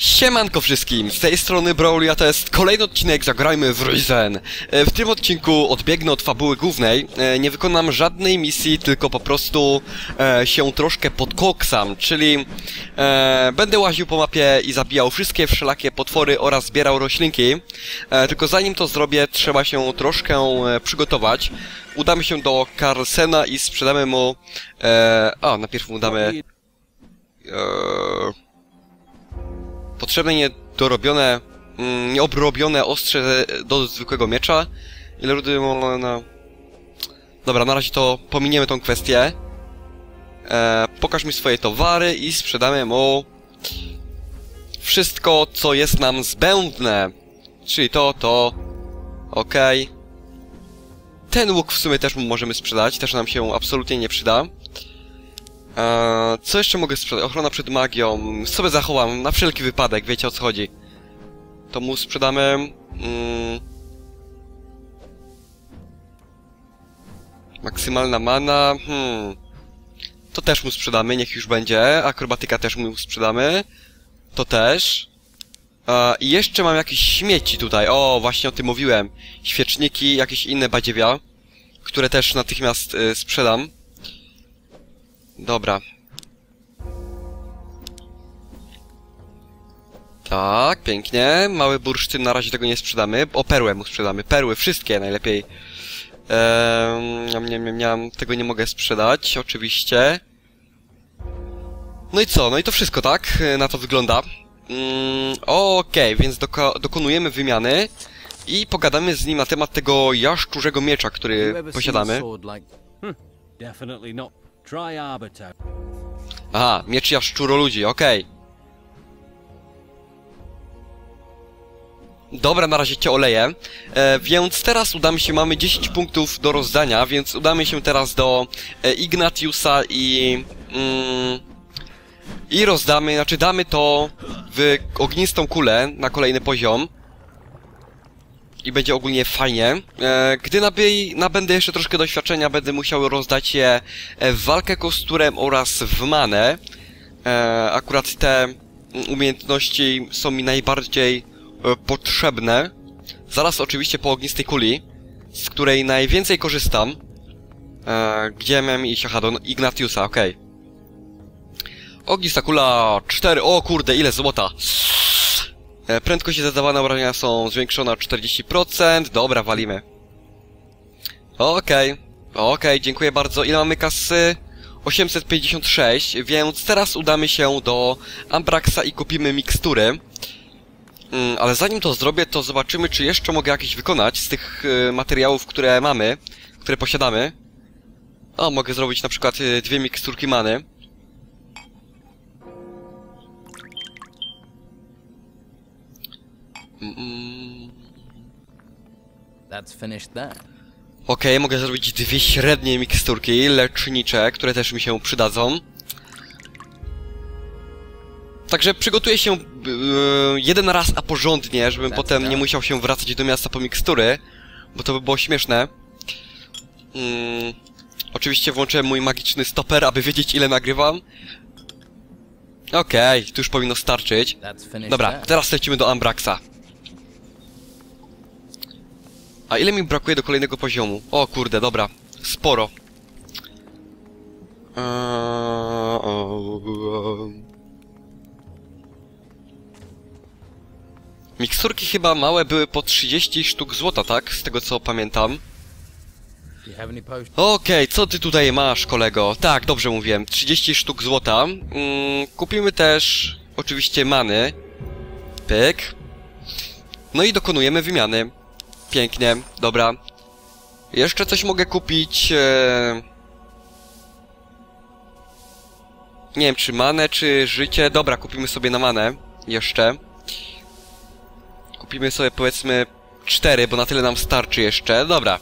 Siemanko wszystkim, z tej strony Broly, a to jest kolejny odcinek Zagrajmy w Ryzen. E, W tym odcinku odbiegnę od fabuły głównej, e, nie wykonam żadnej misji, tylko po prostu e, się troszkę podkoksam, czyli będę łaził po mapie i zabijał wszystkie wszelakie potwory oraz zbierał roślinki. Tylko zanim to zrobię, trzeba się troszkę przygotować. Udamy się do Carlsena i sprzedamy mu... A, najpierw mu damy... E, potrzebne niedorobione, mm, nieobrobione ostrze do zwykłego miecza. Ile rudy na... Dobra, na razie to pominiemy tą kwestię. E, pokaż mi swoje towary i sprzedamy mu wszystko, co jest nam zbędne. Czyli to, to... Okej. Ten łuk w sumie też mu możemy sprzedać, też nam się absolutnie nie przyda. Eee, co jeszcze mogę sprzedać? Ochrona przed magią. Sobie zachowam, na wszelki wypadek, wiecie o co chodzi. To mu sprzedamy... Mm, maksymalna mana... Hmm, to też mu sprzedamy, niech już będzie. Akrobatyka też mu sprzedamy. To też. I jeszcze mam jakieś śmieci tutaj. O, właśnie o tym mówiłem. Świeczniki, jakieś inne badziewia. Które też natychmiast y, sprzedam. Dobra. Tak, pięknie. Mały bursztyn, na razie tego nie sprzedamy. O, perłę mu sprzedamy. Perły, wszystkie najlepiej. Ehm, nie, nie, nie, tego nie mogę sprzedać, oczywiście. No i co? No i to wszystko, tak? Na to wygląda. Mm, Okej, więc doko dokonujemy wymiany i pogadamy z nim na temat tego jaszczurzego miecza, który posiadamy. Hmm, definitely not. Try Arbiter. Aha, miecz jaszczuro ludzi, okej. Dobra, na razie cię oleję. E, więc teraz udamy się, mamy 10 punktów do rozdania, więc udamy się teraz do e, Ignatiusa i... Mm, I rozdamy, znaczy damy to w ognistą kulę na kolejny poziom. I będzie ogólnie fajnie. E, gdy nabyj, nabędę jeszcze troszkę doświadczenia, będę musiał rozdać je e, w walkę kosturem oraz w manę. E, akurat te umiejętności są mi najbardziej potrzebne. Zaraz oczywiście po ognistej kuli, z której najwięcej korzystam. Gdzie miałem iść? Aha, do Ignatiusa, okej. Ognista kula 4, o kurde, ile złota! E, Prędkość i zadawane obrażenia są zwiększone o 40%. Dobra, walimy. Okej. Okej, dziękuję bardzo. Ile mamy kasy? 856, więc teraz udamy się do Ambraxa i kupimy mikstury. Mm, ale zanim to zrobię, to zobaczymy, czy jeszcze mogę jakieś wykonać z tych y, materiałów, które mamy, które posiadamy. O, mogę zrobić na przykład y, dwie miksturki many. Mm, That's finished. Okej, mogę zrobić dwie średnie miksturki lecznicze, które też mi się przydadzą. Także przygotuję się yy, jeden raz, a porządnie, żebym Tak, potem nie musiał się wracać do miasta po mikstury, bo to by było śmieszne. Mm, oczywiście włączyłem mój magiczny stoper, aby wiedzieć ile nagrywam. Okej, tu już powinno starczyć. That's Dobra, teraz lecimy do Ambraxa. A ile mi brakuje do kolejnego poziomu? O kurde, dobra. Sporo. Miksturki chyba małe były po 30 sztuk złota, tak? Z tego co pamiętam. Okej, co ty tutaj masz, kolego? Tak, dobrze mówiłem. 30 sztuk złota. Mm, kupimy też oczywiście many. Pyk. No i dokonujemy wymiany. Pięknie, dobra. Jeszcze coś mogę kupić. E... Nie wiem, czy manę, czy życie. Dobra, kupimy sobie na manę. Jeszcze. Kupimy sobie powiedzmy 4, bo na tyle nam starczy jeszcze. Dobra.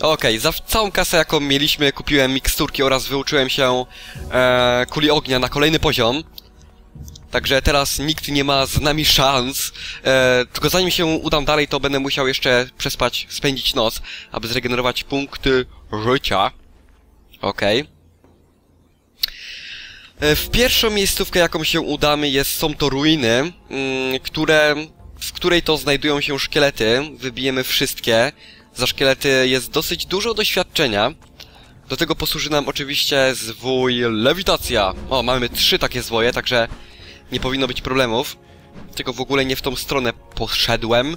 Okej, za całą kasę jaką mieliśmy kupiłem miksturki oraz wyuczyłem się e, kuli ognia na kolejny poziom. Także teraz nikt nie ma z nami szans. E, tylko zanim się udam dalej, to będę musiał jeszcze przespać, spędzić noc, aby zregenerować punkty życia. Okej. E, W pierwszą miejscówkę, jaką się udamy, jest, są to ruiny, mm, które, w której to znajdują się szkielety. Wybijemy wszystkie. Za szkielety jest dosyć dużo doświadczenia. Do tego posłuży nam oczywiście zwój lewitacja. O, mamy trzy takie zwoje, także nie powinno być problemów. Tylko w ogóle nie w tą stronę poszedłem.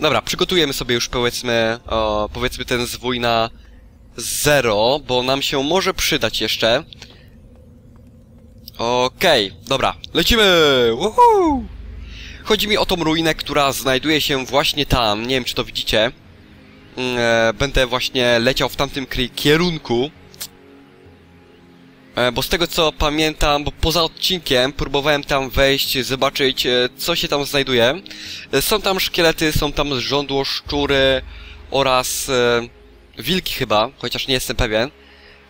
Dobra, przygotujemy sobie już powiedzmy, o, powiedzmy ten zwój na zero, bo nam się może przydać jeszcze. Okej, dobra, lecimy! Woohoo! Chodzi mi o tą ruinę, która znajduje się właśnie tam, nie wiem czy to widzicie. Mm, E, będę właśnie leciał w tamtym kierunku. E, bo z tego co pamiętam, bo poza odcinkiem próbowałem tam wejść, zobaczyć e, co się tam znajduje. Są tam szkielety, są tam żądło szczury oraz wilki chyba, chociaż nie jestem pewien.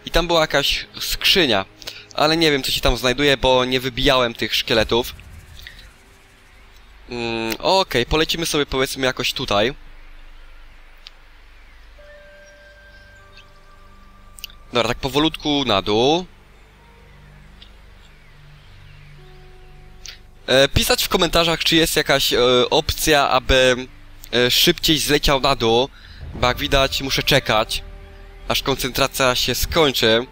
I tam była jakaś skrzynia, ale nie wiem co się tam znajduje, bo nie wybijałem tych szkieletów. Mm, Okej, polecimy sobie powiedzmy jakoś tutaj. Dobra, tak powolutku na dół. E, pisać w komentarzach, czy jest jakaś e, opcja, aby e, szybciej zleciał na dół, bo jak widać muszę czekać, aż koncentracja się skończy.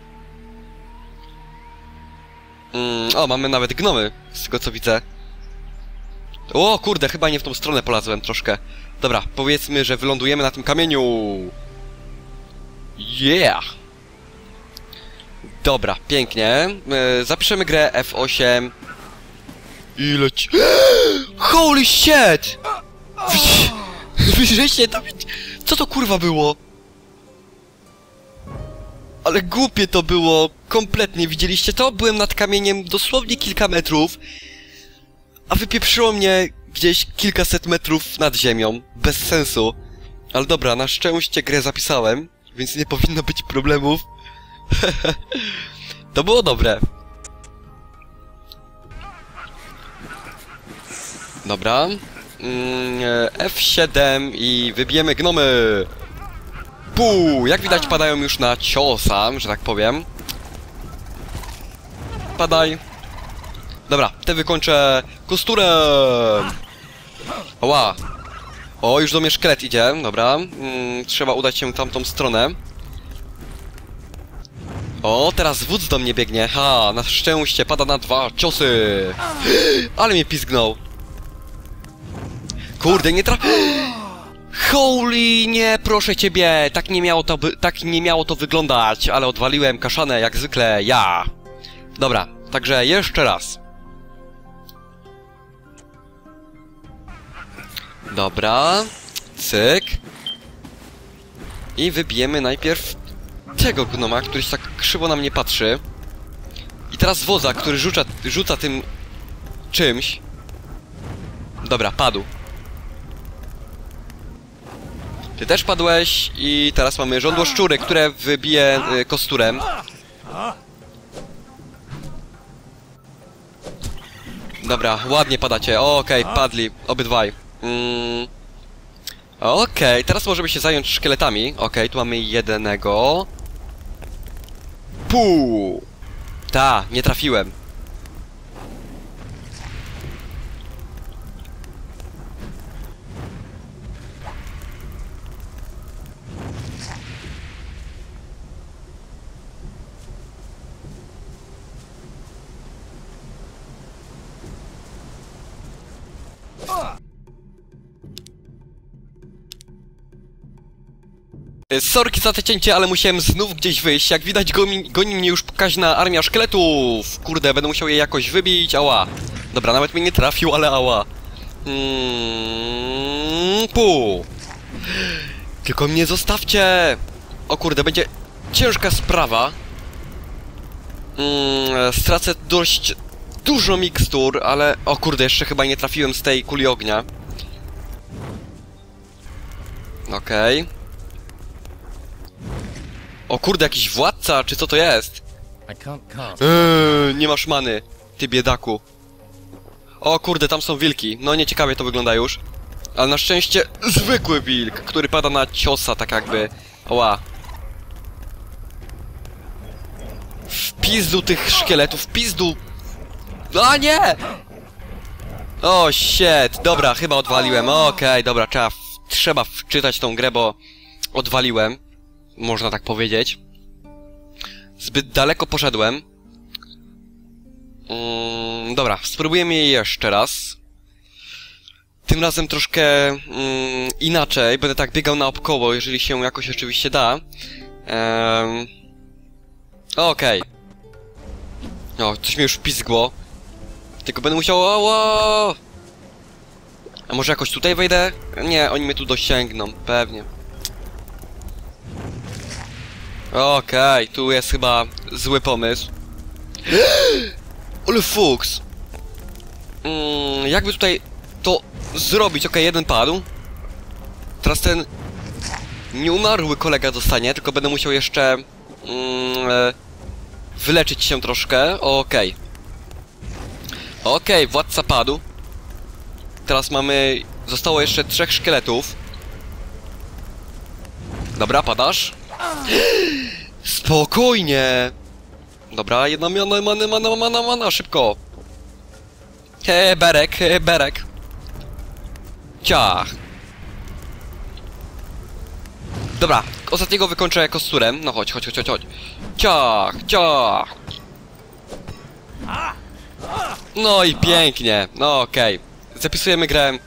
Mm, o, mamy nawet gnomy, z tego co widzę. O, kurde, chyba nie w tą stronę polazłem troszkę. Dobra, powiedzmy, że wylądujemy na tym kamieniu. Yeah! Dobra, pięknie. E, zapiszemy grę F8. I. Holy shit! Wyżeście to... Co to kurwa było? Ale głupie to było. Kompletnie, widzieliście to? Byłem nad kamieniem dosłownie kilka metrów. A wypieprzyło mnie gdzieś kilkaset metrów nad ziemią. Bez sensu. Ale dobra, na szczęście grę zapisałem, więc nie powinno być problemów. to było dobre. Dobra. Mm, e, F7 i wybijemy gnomy. Puu, jak widać padają już na ciosa, że tak powiem. Padaj. Dobra, te wykończę kosturem. Oła. O, już do mnie szkielet idzie, dobra. Mm, trzeba udać się w tamtą stronę. O, teraz wódz do mnie biegnie. Ha, na szczęście pada na dwa ciosy. Ale mnie pizgnął. Kurde, nie traf... Holy, nie, proszę ciebie, tak nie miało to, tak nie miało to wyglądać, ale odwaliłem kaszanę, jak zwykle, ja. Dobra, także jeszcze raz. Dobra, cyk. I wybijemy najpierw tego gnoma, który się tak krzywo na mnie patrzy. I teraz woza, który rzuca, rzuca tym czymś. Dobra, padł. Ty też padłeś i teraz mamy żądło szczury, które wybije y, kosturem. Dobra, ładnie padacie. Okej, padli. Obydwaj. Mm. Okej, teraz możemy się zająć szkieletami. Okej, tu mamy jednego. Puu! Ta, nie trafiłem. Sorki za te cięcie, ale musiałem znów gdzieś wyjść. Jak widać, goni, goni mnie już pokaźna armia szkieletów. Kurde, będę musiał je jakoś wybić. Ała. Dobra, nawet mnie nie trafił, ale ała. Mm, pu. Tylko mnie zostawcie. O kurde, będzie ciężka sprawa. Mm, stracę dość dużo mikstur, ale... O kurde, jeszcze chyba nie trafiłem z tej kuli ognia. Okej. O kurde, jakiś władca, czy co to jest? Eee, nie masz many, ty biedaku. O kurde, tam są wilki. No nieciekawie to wygląda już. Ale na szczęście zwykły wilk, który pada na ciosa, tak jakby. Oła. W pizdu tych szkieletów, w pizdu! A nie! O, shit, dobra, chyba odwaliłem, okej, dobra, trzeba, trzeba wczytać tą grę, bo odwaliłem, można tak powiedzieć. Zbyt daleko poszedłem. Mm, dobra, spróbujemy jej jeszcze raz. Tym razem troszkę mm, inaczej, będę tak biegał naokoło, jeżeli się jakoś oczywiście da. Ehm... Okej. O, coś mi już pizgło. Tylko będę musiał... A może jakoś tutaj wejdę? Nie, oni mnie tu dosięgną, pewnie. Okej, tu jest chyba zły pomysł. Ale fuks! Mm, jakby tutaj to zrobić? Okej, jeden padł. Teraz ten nieumarły kolega dostanie, tylko będę musiał jeszcze mm, e, wyleczyć się troszkę. Okej. Okej, władca padł. Teraz mamy... Zostało jeszcze trzech szkieletów. Dobra, padasz? Spokojnie! Dobra, jedna mana, mana, mana, mana, mana, szybko! He, berek, he, berek. Ciach. Dobra, ostatniego wykończę kosturem. No chodź, chodź, chodź, chodź, chodź. Ciach, ciach. No i pięknie, no okej. Zapisujemy grę.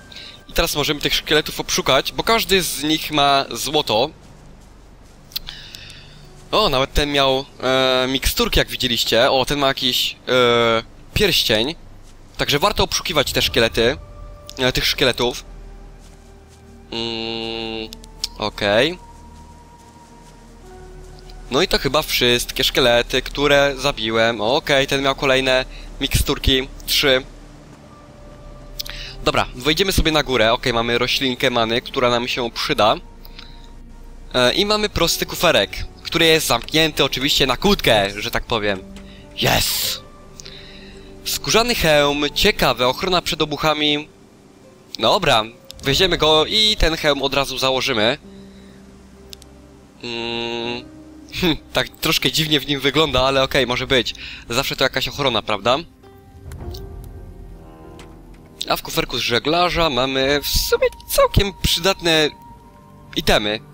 I teraz możemy tych szkieletów obszukać, bo każdy z nich ma złoto. O, nawet ten miał e, miksturki, jak widzieliście. O, ten ma jakiś e, pierścień. Także warto obszukiwać te szkielety. E, tych szkieletów. Mm, Okej. No i to chyba wszystkie szkielety, które zabiłem. Okej, ten miał kolejne miksturki. Trzy. Dobra, wejdziemy sobie na górę. Okej, mamy roślinkę many, która nam się przyda. E, I mamy prosty kuferek, który jest zamknięty oczywiście na kłódkę, że tak powiem. Yes! Skórzany hełm, ciekawe, ochrona przed obuchami. Dobra, weźmiemy go i ten hełm od razu założymy. Mm, hm, tak troszkę dziwnie w nim wygląda, ale okej, może być. Zawsze to jakaś ochrona, prawda? A w kuferku z żeglarza mamy w sumie całkiem przydatne itemy.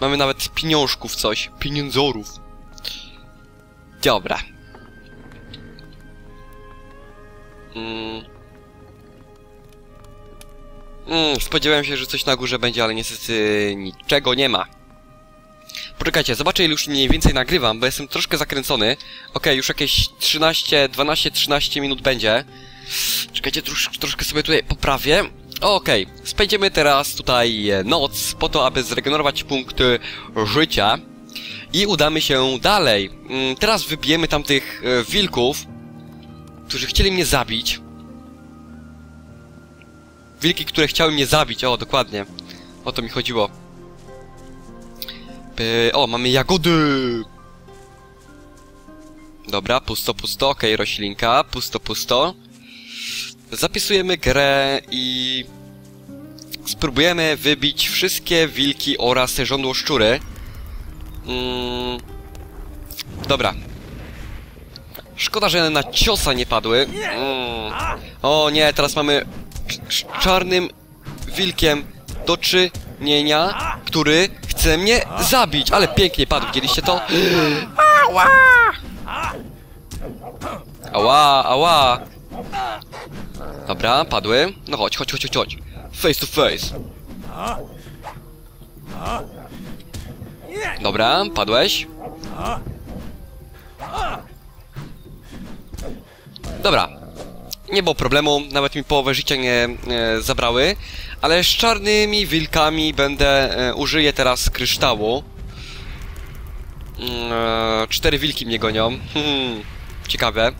Mamy nawet pieniążków coś, pieniądzorów. Dobra. Mm. Mm, spodziewałem się, że coś na górze będzie, ale niestety niczego nie ma. Poczekajcie, zobaczę ile już mniej więcej nagrywam, bo jestem troszkę zakręcony. Okej, już jakieś 13, 12, 13 minut będzie. Czekajcie, trosz, troszkę sobie tutaj poprawię. Okej, spędzimy teraz tutaj e, noc po to, aby zregenerować punkty życia. I udamy się dalej. Mm, Teraz wybijemy tamtych e, wilków, którzy chcieli mnie zabić. Wilki, które chciały mnie zabić, o, dokładnie. O to mi chodziło. By... O, mamy jagody! Dobra, pusto, pusto, okej, roślinka, pusto, pusto. Zapisujemy grę i... Spróbujemy wybić wszystkie wilki oraz żądłoszczury. Mm... Dobra. Szkoda, że na ciosa nie padły. Mm. O nie, teraz mamy z czarnym wilkiem do czynienia, który chce mnie zabić. Ale pięknie padł, widzieliście to? Ała! Ała, ała. Dobra, padły. No chodź, chodź, chodź, chodź. Face to face. Dobra, padłeś. Dobra. Nie było problemu, nawet mi połowę życia nie e, zabrały. Ale z czarnymi wilkami będę... E, użyję teraz kryształu. Mm, E, cztery wilki mnie gonią. Hmm, ciekawe.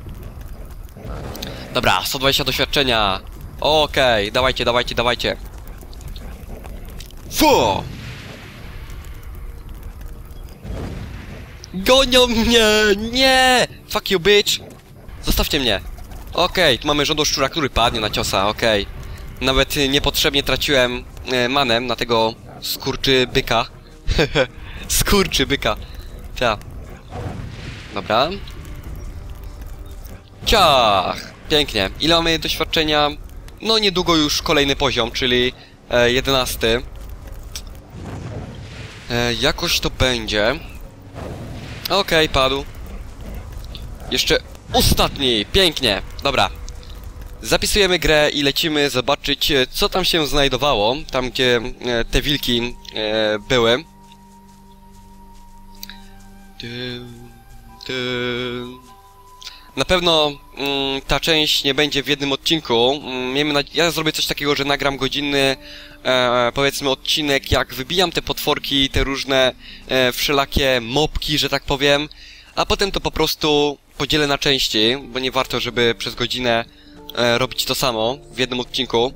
Dobra, 120 doświadczenia. Okej, dawajcie, dawajcie, dawajcie. Fu! Gonią mnie! Nie! Fuck you, bitch! Zostawcie mnie. Okej, tu mamy żołdoszczura, który padnie na ciosa, okej. Nawet y, niepotrzebnie traciłem e, manem na tego skurczy byka. skurczy byka. Ta. Dobra. Ciach! Pięknie. Ile mamy doświadczenia? No niedługo już kolejny poziom, czyli e, 11. E, jakoś to będzie. Okej, padł. Jeszcze ostatni! Pięknie! Dobra. Zapisujemy grę i lecimy zobaczyć, e, co tam się znajdowało, tam gdzie e, te wilki e, były. Dym, dym. Na pewno mm, ta część nie będzie w jednym odcinku. Mm, miejmy na... Ja zrobię coś takiego, że nagram godzinny, e, powiedzmy, odcinek, jak wybijam te potworki, te różne e, wszelakie mopki, że tak powiem, a potem to po prostu podzielę na części, bo nie warto, żeby przez godzinę e, robić to samo w jednym odcinku.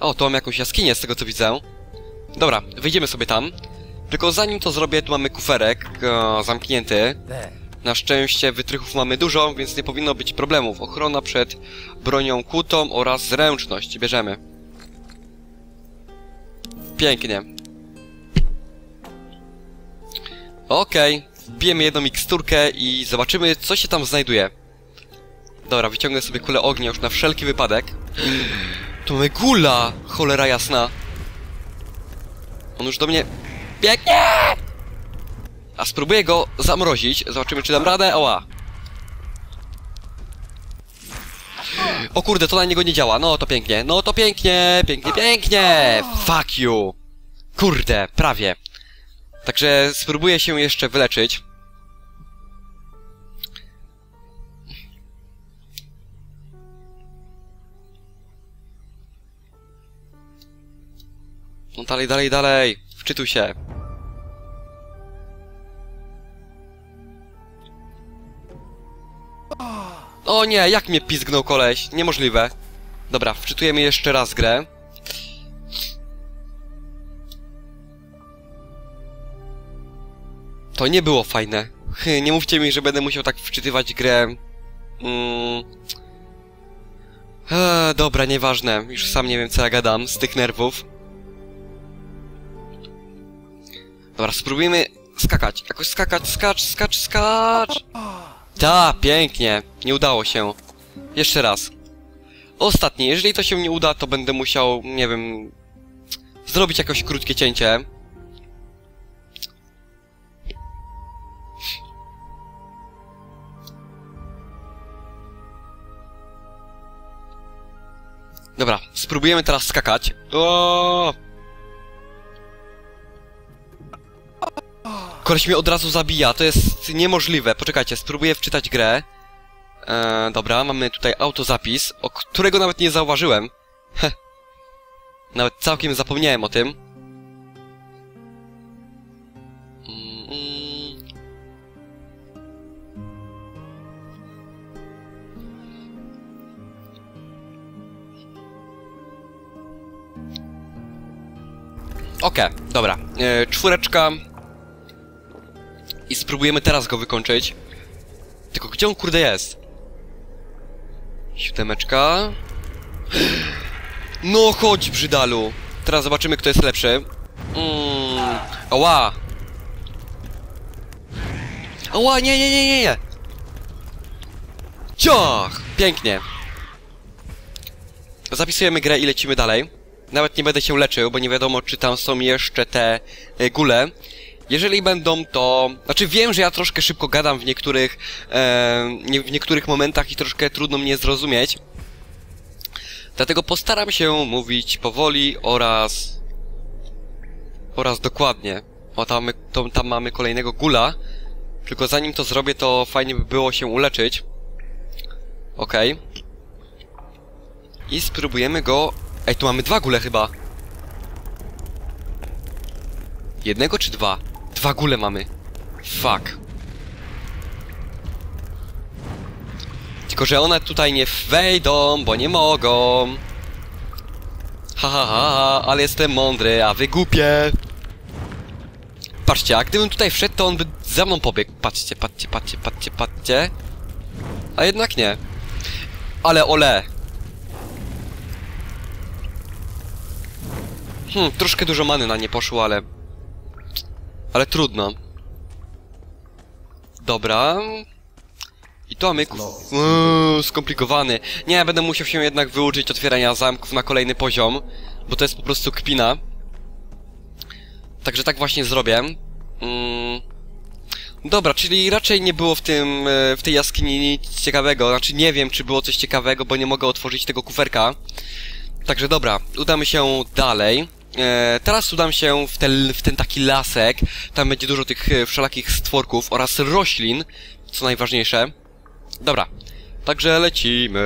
O, tu mam jakąś jaskinię z tego co widzę. Dobra, wyjdziemy sobie tam. Tylko zanim to zrobię, tu mamy kuferek e, zamknięty. Na szczęście wytrychów mamy dużo, więc nie powinno być problemów. Ochrona przed bronią kłutą oraz zręczność. Bierzemy. Pięknie. Okej. Wbijemy jedną miksturkę i zobaczymy, co się tam znajduje. Dobra, wyciągnę sobie kulę ognia już na wszelki wypadek. To mamy gula! Cholera jasna. On już do mnie... Biegnie! A spróbuję go zamrozić. Zobaczymy, czy dam radę. Oła. O kurde, to na niego nie działa. No to pięknie. No to pięknie, pięknie, pięknie. Fuck you. Kurde, prawie. Także spróbuję się jeszcze wyleczyć. No dalej, dalej, dalej. Wczytuj się. O nie, jak mnie pizgnął koleś? Niemożliwe. Dobra, wczytujemy jeszcze raz grę. To nie było fajne. Nie mówcie mi, że będę musiał tak wczytywać grę. Mm. Eee, dobra, nieważne. Już sam nie wiem, co ja gadam z tych nerwów. Dobra, spróbujmy skakać. Jakoś skakać, skacz, skacz, skacz! Ta, pięknie. Nie udało się. Jeszcze raz. Ostatnie. Jeżeli to się nie uda, to będę musiał, nie wiem... Zrobić jakoś krótkie cięcie. Dobra, spróbujemy teraz skakać. O! Koleś mnie od razu zabija, to jest niemożliwe. Poczekajcie, spróbuję wczytać grę. Eee, dobra, mamy tutaj autozapis, o którego nawet nie zauważyłem. Heh. Nawet całkiem zapomniałem o tym. Mm. Okej, dobra. E, czwóreczka. I spróbujemy teraz go wykończyć. Tylko gdzie on kurde jest? Siódemeczka. No chodź, brzydalu. Teraz zobaczymy, kto jest lepszy. Mm. Ała! Ała, nie, nie, nie, nie, nie! Ciach! Pięknie. Zapisujemy grę i lecimy dalej. Nawet nie będę się leczył, bo nie wiadomo, czy tam są jeszcze te e, gule. Jeżeli będą, to... Znaczy wiem, że ja troszkę szybko gadam w niektórych... E, nie, w niektórych momentach i troszkę trudno mnie zrozumieć. Dlatego postaram się mówić powoli oraz... Oraz dokładnie. O, tam, to, tam mamy kolejnego gula. Tylko zanim to zrobię, to fajnie by było się uleczyć. Okej. Okay. I spróbujemy go... Ej, tu mamy dwa gule chyba. Jednego czy dwa? Dwa gule mamy. Fuck. Tylko, że one tutaj nie wejdą, bo nie mogą. Ha, ha, ha, ale jestem mądry, a wy głupie. Patrzcie, a gdybym tutaj wszedł, to on by za mną pobiegł. Patrzcie, patrzcie, patrzcie, patrzcie, patrzcie. A jednak nie. Ale ole! Hmm, troszkę dużo many na nie poszło, ale... Ale trudno. Dobra. I to myk... Uuu, skomplikowany. Nie, będę musiał się jednak wyuczyć otwierania zamków na kolejny poziom, bo to jest po prostu kpina. Także tak właśnie zrobię. Mm. Dobra, czyli raczej nie było w tym, e, w tej jaskini nic ciekawego. Znaczy nie wiem, czy było coś ciekawego, bo nie mogę otworzyć tego kuferka. Także dobra, udamy się dalej. E, teraz udam się w ten, w ten taki lasek. Tam będzie dużo tych e, wszelakich stworków oraz roślin, co najważniejsze. Dobra, także lecimy.